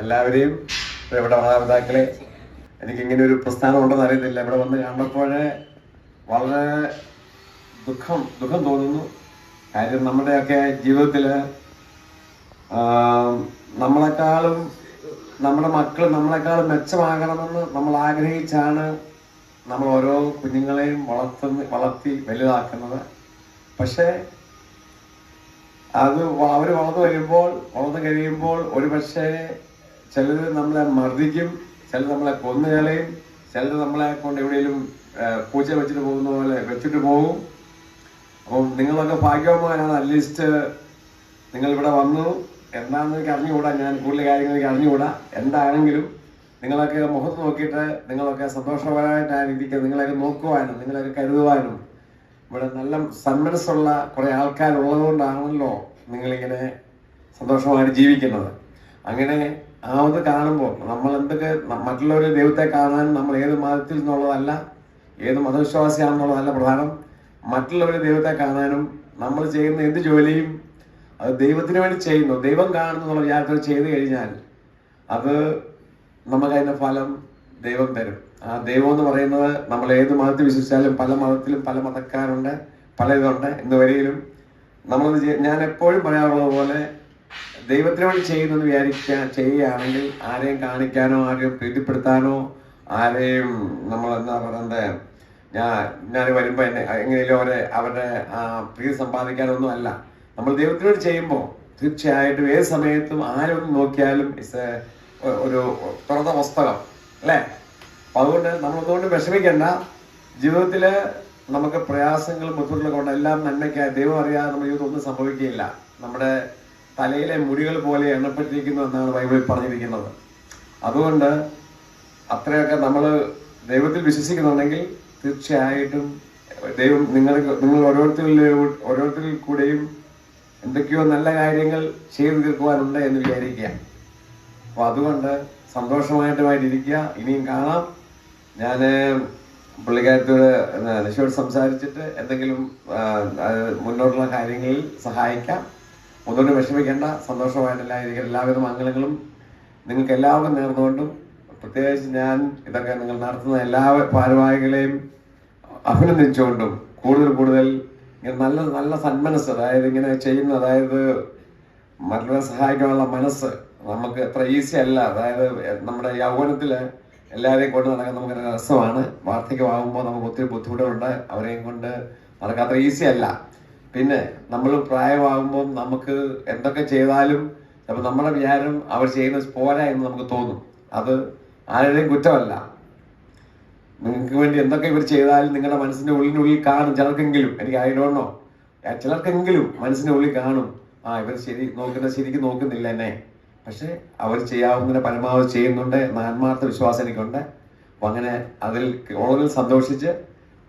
എല്ലാവരെയും ഇവിടെ മാതാപിതാക്കളെ എനിക്ക് ഇങ്ങനെ ഒരു പ്രസ്ഥാനം ഉണ്ടെന്ന് അറിയത്തില്ല. ഇവിടെ വന്ന് കണ്ടപ്പോൾ വളരെ ദുഃഖം ദുഃഖം തോന്നുന്നു. കാര്യം നമ്മുടെയൊക്കെ ജീവിതത്തിൽ നമ്മളെക്കാളും നമ്മുടെ മക്കൾ നമ്മളെക്കാളും മെച്ചമാകണമെന്ന് നമ്മൾ ആഗ്രഹിച്ചാണ് നമ്മൾ ഓരോ കുഞ്ഞുങ്ങളെയും വളർത്തുന്ന വളർത്തി വലുതാക്കുന്നത്. പക്ഷേ അത് അവർ വളർന്നു വരുമ്പോൾ വളർന്നു കഴിയുമ്പോൾ ഒരു പക്ഷേ ചിലർ നമ്മളെ മർദ്ദിക്കും ചിലർ നമ്മളെ കൊന്നു കളയും ചിലർ നമ്മളെ കൊണ്ട് എവിടെയെങ്കിലും പൂച്ച വെച്ചിട്ട് പോകുന്ന പോലെ വെച്ചിട്ട് പോകും. അപ്പം നിങ്ങളൊക്കെ ഭാഗ്യവാന്മാരാണ് അറ്റ്ലീസ്റ്റ് നിങ്ങൾ ഇവിടെ വന്നു. എന്താണെന്ന് എനിക്ക് അറിഞ്ഞുകൂടാ ഞാൻ കൂടുതൽ കാര്യങ്ങൾ എനിക്ക് അറിഞ്ഞുകൂടാ. എന്താണെങ്കിലും നിങ്ങളൊക്കെ മുഖത്ത് നോക്കിയിട്ട് നിങ്ങളൊക്കെ സന്തോഷപരമായിട്ടാണ് ഇരിക്കുന്നത് നിങ്ങളൊക്കെ നോക്കുവാനും നിങ്ങളൊക്കെ കരുതുവാനും. ഇവിടെ നല്ല സന്മനസ്സുള്ള കുറെ ആൾക്കാരുള്ളതുകൊണ്ടാണല്ലോ നിങ്ങളിങ്ങനെ സന്തോഷമായിട്ട് ജീവിക്കുന്നത്. അങ്ങനെ ആ ഇത് കാണുമ്പോൾ നമ്മൾ എന്തൊക്കെ മറ്റുള്ളവരെ ദൈവത്തെ കാണാൻ നമ്മൾ ഏത് മതത്തിൽ നിന്നുള്ളതല്ല ഏത് മതവിശ്വാസിയാണെന്നുള്ളതല്ല പ്രധാനം. മറ്റുള്ളവരെ ദൈവത്തെ കാണാനും നമ്മൾ ചെയ്യുന്ന എന്ത് ജോലിയും അത് ദൈവത്തിന് വേണ്ടി ചെയ്യുന്നു. ദൈവം കാണുന്നു എന്നുള്ള വിചാരത്തിൽ ചെയ്തു കഴിഞ്ഞാൽ അത് നമുക്കതിന്റെ ഫലം ദൈവം തരും. ദൈവം എന്ന് പറയുന്നത് നമ്മൾ ഏത് മതത്തിൽ വിശ്വസിച്ചാലും പല മതത്തിലും പല മതക്കാരുണ്ട് പല ഇതുണ്ട്. ഇന്ന് നമ്മൾ ഞാൻ എപ്പോഴും പറയാറുള്ളത് പോലെ ദൈവത്തിന് വേണ്ടി ചെയ്യുന്നെന്ന് വിചാരിക്കാൻ ചെയ്യുകയാണെങ്കിൽ ആരെയും കാണിക്കാനോ ആരെയും പ്രീതിപ്പെടുത്താനോ ആരെയും നമ്മൾ എന്താ പറയുന്നത് ഞാൻ ഞാൻ വരുമ്പോൾ എന്നെ എങ്ങനെയും അവരെ അവരുടെ ആ, പ്രീതി സമ്പാദിക്കാനൊന്നും അല്ല. നമ്മൾ ദൈവത്തിനോട് ചെയ്യുമ്പോൾ തീർച്ചയായിട്ടും ഏത് സമയത്തും ആരൊന്ന് നോക്കിയാലും ഇസ് ഒരു തുറന്ന പുസ്തകം അല്ലേ? അതുകൊണ്ട് നമ്മളൊന്നുകൊണ്ട് വിഷമിക്കേണ്ട. ജീവിതത്തിൽ നമുക്ക് പ്രയാസങ്ങൾ ബുദ്ധിമുട്ടുകളൊക്കെ കൊണ്ട് എല്ലാം നന്മയ്ക്കായി. ദൈവം അറിയാതെ നമ്മുടെ ജീവിതം ഒന്നും സംഭവിക്കുകയില്ല. നമ്മുടെ തലയിലെ മുടികൾ പോലെ എണ്ണപ്പെട്ടിരിക്കുന്നു എന്നാണ് ബൈബിളിൽ പറഞ്ഞിരിക്കുന്നത്. അതുകൊണ്ട് അത്രയൊക്കെ നമ്മൾ ദൈവത്തിൽ വിശ്വസിക്കുന്നുണ്ടെങ്കിൽ തീർച്ചയായിട്ടും ദൈവം നിങ്ങൾ നിങ്ങൾ ഓരോരുത്തരിൽ ഓരോരുത്തരിൽ കൂടെയും എന്തൊക്കെയോ നല്ല കാര്യങ്ങൾ ചെയ്തു തീർക്കുവാനുണ്ട് എന്ന് വിചാരിക്കുക. അപ്പൊ അതുകൊണ്ട് സന്തോഷമായിട്ടുമായിട്ടിരിക്കുക. ഇനിയും കാണാം. ഞാൻ പുള്ളിക്കാരത്തോട് നിഷയോട് സംസാരിച്ചിട്ട് എന്തെങ്കിലും മുന്നോട്ടുള്ള കാര്യങ്ങളിൽ സഹായിക്കാം. ഒന്നുകൊണ്ട് വിഷമിക്കേണ്ട. സന്തോഷമായിട്ടുള്ള എല്ലാവിധ മംഗളങ്ങളും നിങ്ങൾക്ക് എല്ലാവർക്കും നേർന്നുകൊണ്ടും പ്രത്യേകിച്ച് ഞാൻ ഇതൊക്കെ നിങ്ങൾ നടത്തുന്ന എല്ലാ ഭാരവാഹികളെയും അഭിനന്ദിച്ചുകൊണ്ടും കൂടുതൽ കൂടുതൽ ഇങ്ങനെ നല്ല നല്ല സന്മനസ് അതായത് ഇങ്ങനെ ചെയ്യുന്ന അതായത് മറ്റുള്ളവരെ സഹായിക്കാനുള്ള മനസ്സ് നമുക്ക് അത്ര ഈസി അല്ല. അതായത് നമ്മുടെ യൗവനത്തിൽ എല്ലാവരെയും കൊണ്ട് നടക്കാൻ നമുക്ക് രസമാണ്. വാർദ്ധക്യമാകുമ്പോൾ നമുക്ക് ഒത്തിരി ബുദ്ധിമുട്ടുകളുണ്ട്. അവരെയും കൊണ്ട് നടക്കാൻ അത്ര ഈസി അല്ല. പിന്നെ നമ്മൾ പ്രായമാകുമ്പോൾ നമുക്ക് എന്തൊക്കെ ചെയ്താലും അപ്പം നമ്മുടെ വിചാരം അവർ ചെയ്യുന്ന പോരാ എന്ന് നമുക്ക് തോന്നും. അത് ആരുടെയും കുറ്റമല്ല. നിങ്ങൾക്ക് വേണ്ടി എന്തൊക്കെ ഇവർ ചെയ്താലും നിങ്ങളുടെ മനസ്സിന്റെ ഉള്ളിനുള്ളിൽ കാണും ചിലർക്കെങ്കിലും. എനിക്ക് നോ. ചിലർക്കെങ്കിലും മനസ്സിന്റെ ഉള്ളിൽ കാണും. ആ ഇവർ ശരി നോക്കുന്ന ശരിക്കും നോക്കുന്നില്ല എന്നെ. പക്ഷെ അവർ ചെയ്യാവുന്നതിന് പരമാവധി ചെയ്യുന്നുണ്ട് എന്ന ആത്മാർത്ഥ വിശ്വാസം എനിക്കുണ്ട്. അപ്പൊ അങ്ങനെ അതിൽ ഉള്ളതിൽ സന്തോഷിച്ച്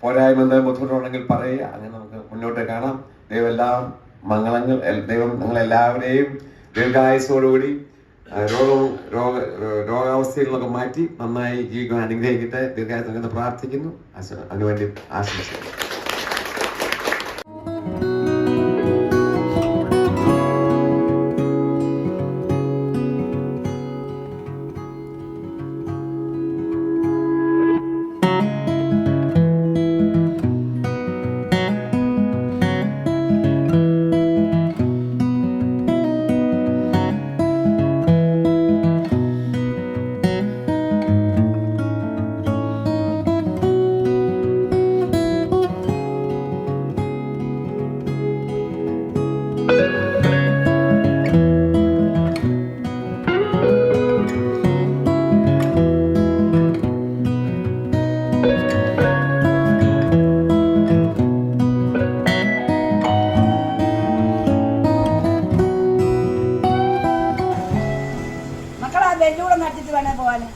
പോരായ്മ എന്തെങ്കിലും ബുദ്ധിമുട്ടുണ്ടെങ്കിൽ പറയുക. അങ്ങനെ നമുക്ക് മുന്നോട്ട് കാണാം. ദൈവം എല്ലാം മംഗളങ്ങൾ ദൈവം നിങ്ങളെല്ലാവരെയും ദീർഘായുസോടുകൂടി രോഗവും രോഗ രോഗാവസ്ഥയിൽ നിന്നൊക്കെ മാറ്റി നന്നായി ജീവിക്കാൻ അനുഗ്രഹിക്കട്ടെ. ദീർഘായുസ് പ്രാർത്ഥിക്കുന്നു. അതിനുവേണ്ടി ആശംസിക്കുന്നു. മക്കളെ നടത്തിയിട്ട് വേണേ പോവാന്.